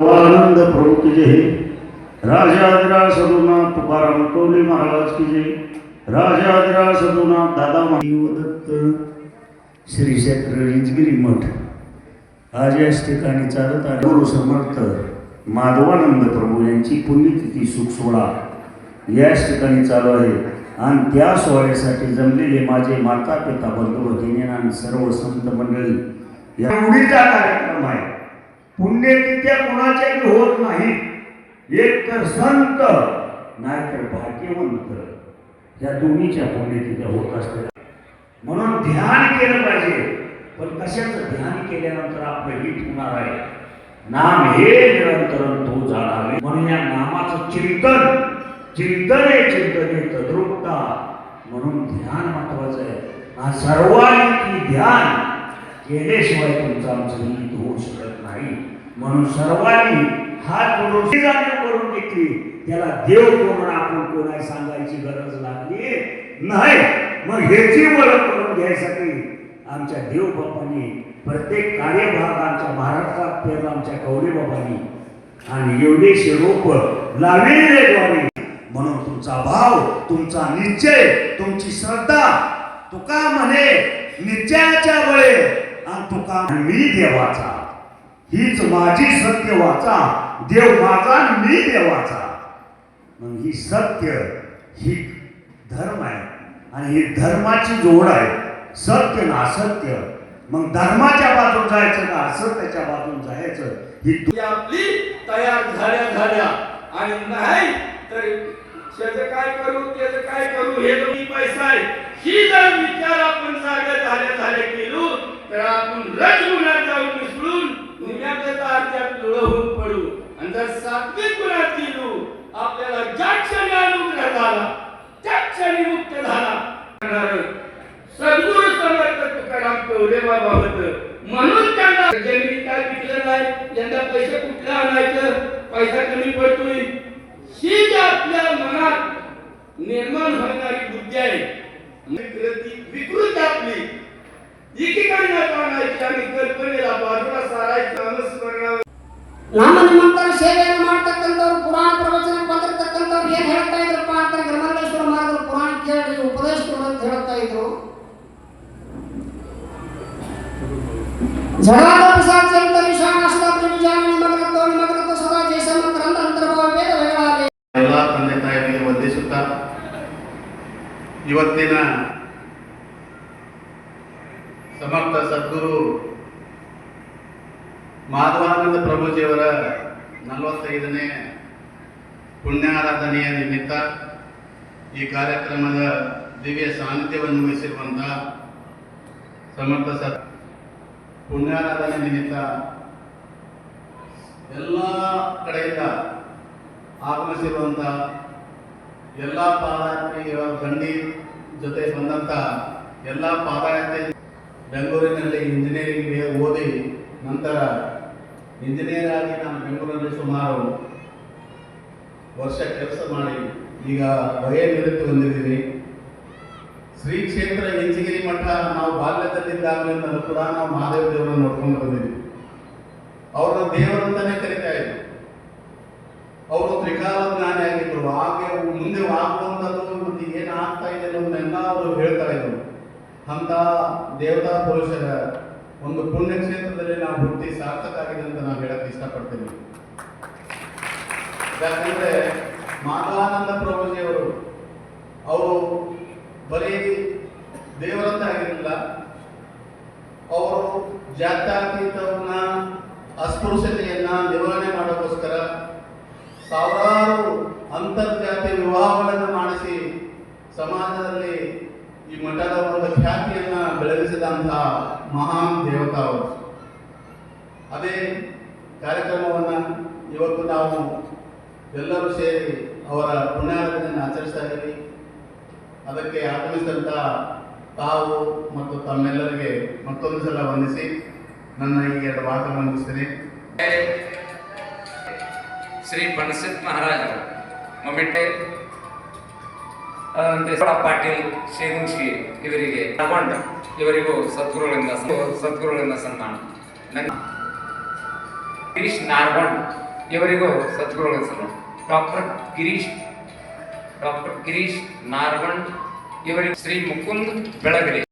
आनंद प्रभू की जय। राजाधिराज सदुनाथ तुकाराम कवली महाराज की जय। राजाधिराज सदुनाथ दादा दत्त श्री क्षेत्र रिंजगिरी मठ। आज याच ठिकाणी चालत आहे गुरु समर्थ माधवानंद प्रभू यांची पुण्यतिथी सुख सोहळा याच ठिकाणी चालू आहे. आणि त्या सोहळ्यासाठी जमलेले माझे माता पिता बंधू भगिनी आणि सर्व संत मंडळी या एवढीचा कार्यक्रम आहे. पुण्यतिथ्या कोणाच्याही होत नाही. एक तर संत नाहीतर भाग्यवंत. या दोन्हीच्या पुण्यतिथ्या होत असतात म्हणून ध्यान केलं पाहिजे. पण कशाचं ध्यान केल्यानंतर आपलं हित होणार आहे? नाम हे निरंतर तो जाणार म्हणून या नामाचं चिंतन चिंतन आहे चिंतन आहे तद्रुपता. म्हणून ध्यान महत्वाचं आहे. हा सर्वांनी ध्यान केल्याशिवाय तुमचं आमचं नीट होऊ शकत नाही. म्हणून सर्वांनी हात जोडून करून घेतली. त्याला देव कोण आपण कोण आहे सांगायची गरज लागली नाही. मग ह्याची ओळख करून घ्यायसाठी आमच्या देवबापांनी प्रत्येक कार्यभाग आमच्या महाराष्ट्रात पेरला आमच्या कवडे बाबांनी. आणि एवढेशे रोप लावलेले द्वारे म्हणून तुमचा भाव तुमचा निश्चय तुमची श्रद्धा तुका म्हणे निश्चयाच्या बळे. आणि तुका मी देवाचा. हीच माझी सत्य वाचा देव माझा मी देवाचा. मग ही सत्य ही धर्म आहे. आणि ही धर्माची जोड आहे. सत्य ना असत्य. मग धर्माच्या बाजून जायचं का असत्याच्या बाजून जायचं? ही ती आपली तयार झाल्या झाल्या. आणि नाही तर त्याचं काय करू त्याचं काय करू हे दोन्ही पैसा आहे. ही जर विचार आपण जागा झाल्या झाले की तर आपण रजगुणात जाऊन मिसळून दुनियाच्या अर्ध्यात लोळवून पडू. आणि जर सात्विक गुणात गेलो आपल्याला ज्या क्षणी अनुग्रह झाला त्या क्षणी मुक्त झाला. सद्गुरु समर्थ तुकाराम कवडे बाबा होत. म्हणून त्यांना जमिनी काय विकलं नाही यंदा पैसे कुठला आणायचं? पैसा कमी पडतोय. ही जी आपल्या मनात निर्माण होणारी बुद्धी आहे ನಮ್ಮ ನಿಮ್ಮಂತರ ಸೇವೆಯನ್ನು ಮಾಡ್ತಕ್ಕಂಥವ್ರು ಪುರಾಣ ಪ್ರವಚನ ಬಂದಿರತಕ್ಕಂಥವ್ರು ಏನ್ ಹೇಳ್ತಾ ಇದ್ರಪ್ಪ ಅಂತ ಗ್ರಹಣೇಶ್ವರ ಮಹಾರಾಜರು ಪುರಾಣ ಕೇಳಿ ಉಪದೇಶ ಅಂತ ಹೇಳ್ತಾ ಇದ್ರು. ಪ್ರಸಾದ ಸದಾ ಜಯಸಮಂತರ ಅಂತ ಅಂತರ್ಭಾವ ವೇದ ತಂದೆ ಇವತ್ತಿನ ಸಮರ್ಥ ಸದ್ಗುರು ಮಾಧವಾನಂದ ಪ್ರಭುಜಿಯವರ ನಲವತ್ತೈದನೇ ಪುಣ್ಯಾರಾಧನೆಯ ನಿಮಿತ್ತ ಈ ಕಾರ್ಯಕ್ರಮದ ದಿವ್ಯ ಸಾನ್ನಿಧ್ಯವನ್ನು ವಹಿಸಿರುವಂಥ ಸಮರ್ಥ ಸತ್ ಪುಣ್ಯಾರಾಧನೆ ನಿಮಿತ್ತ ಎಲ್ಲ ಕಡೆಯಿಂದ ಆಗಮಿಸಿರುವಂಥ ಎಲ್ಲ ಪಾದಯಾತ್ರೆಯ ಗಂಡಿ ಜೊತೆ ಬಂದಂತಹ ಎಲ್ಲ ಪಾದಯಾತ್ರೆ ಬೆಂಗಳೂರಿನಲ್ಲಿ ಇಂಜಿನಿಯರಿಂಗ್ಗೆ ಓದಿ ನಂತರ ಇಂಜಿನಿಯರ್ ಆಗಿ ನಾನು ಬೆಂಗಳೂರಲ್ಲಿ ಸುಮಾರು ವರ್ಷ ಕೆಲಸ ಮಾಡಿ ಈಗ ಭಯ ನಿವೃತ್ತಿ ಹೊಂದಿದ್ದೀನಿ. ಶ್ರೀ ಕ್ಷೇತ್ರ ಇಂಚಗಿರಿ ಮಠ ನಾವು ಬಾಲ್ಯದಲ್ಲಿದ್ದಾಗಲಿಂದಲೂ ಕೂಡ ನಾವು ಮಹಾದೇವ ದೇವರನ್ನು ನೋಡ್ಕೊಂಡು ಬಂದಿದ್ದೀವಿ ಅವರನ್ನು ದೇವರಂತಾನೆ ಕರಿತಾ ಇದ್ರು. ಅವರು ತ್ರಿಕಾಲ ಜ್ಞಾನಿ ಆಗಿದ್ರು. ಹಾಗೆ ಮುಂದೆ ಆಗುವಂಥದ್ದು ಏನು ಆಗ್ತಾ ಇದೆ ಅನ್ನೋದನ್ನೆಲ್ಲ ಅವರು ಹೇಳ್ತಾ ಇದ್ರು. ಅಂತ ದೇವತಾ ಪುರುಷರ ಒಂದು ಪುಣ್ಯಕ್ಷೇತ್ರದಲ್ಲಿ ನಾವು ಹುಟ್ಟಿ ಸಾರ್ಥಕ ಆಗಿದೆ ಅಂತ ನಾವು ಹೇಳಕ್ಕೆ ಇಷ್ಟಪಡ್ತೀನಿ. ಯಾಕಂದ್ರೆ ಮಾಧವಾನಂದ ಪ್ರಭುಜಿಯವರು, ಅವರು ಬರೀ ದೇವರಂತ ಆಗಿರಲಿಲ್ಲ. ಅವರು ಜಾತ್ಯಾತೀತವನ್ನ, ಅಸ್ಪೃಶ್ಯತೆಯನ್ನ ನಿವಾರಣೆ ಮಾಡೋಕ್ಕೋಸ್ಕರ ಸಾವಿರಾರು ಅಂತರ್ಜಾತಿ ವಿವಾಹಗಳನ್ನು ಮಾಡಿಸಿ ಸಮಾಜದಲ್ಲಿ ಈ ಮಠದ ಒಂದು ಖ್ಯಾತಿಯನ್ನ ಬೆಳಗಿಸಿದಂತಹ ಮಹಾನ್ ದೇವತಾ ಅವರು. ಅದೇ ಕಾರ್ಯಕ್ರಮವನ್ನ ಇವತ್ತು ನಾವು ಎಲ್ಲರೂ ಸೇರಿ ಅವರ ಪುಣ್ಯಾರಾಧನೆಯನ್ನು ಆಚರಿಸ್ತಾ ಇದ್ದೀವಿ. ಅದಕ್ಕೆ ಆಗಮಿಸಿದಂಥ ತಾವು ಮತ್ತು ತಮ್ಮೆಲ್ಲರಿಗೆ ಮತ್ತೊಂದು ಸಲ ವಂದಿಸಿ ನನ್ನ ಈ ಎರಡು ಮಾತು ವಂದಿಸ್ತೀನಿ ಶ್ರೀ ಬಣಸಿತ್ ಮಹಾರಾಜ ಮೊಮೆಂಟೆ ದೇವರ ಪಾಟೀಲ್ ಶೇಗುಂಶಿ ಇವರಿಗೆ ತಗೊಂಡ ಇವರಿಗೂ ಸದ್ಗುರುಗಳಿಂದ ಸದ್ಗುರುಗಳಿಂದ ಸನ್ಮಾನ. ಗಿರೀಶ್ ನಾರ್ಗೊಂಡ್ ಇವರಿಗೂ ಸದ್ಗುರುಗಳ ಸನ್ಮಾನ. ಡಾಕ್ಟರ್ ಗಿರೀಶ್ ಡಾಕ್ಟರ್ ಗಿರೀಶ್ ನಾರ್ಗಂಡ್ ಇವರಿಗೆ ಶ್ರೀ ಮುಕುಂದ್ ಬೆಳಗಲಿ.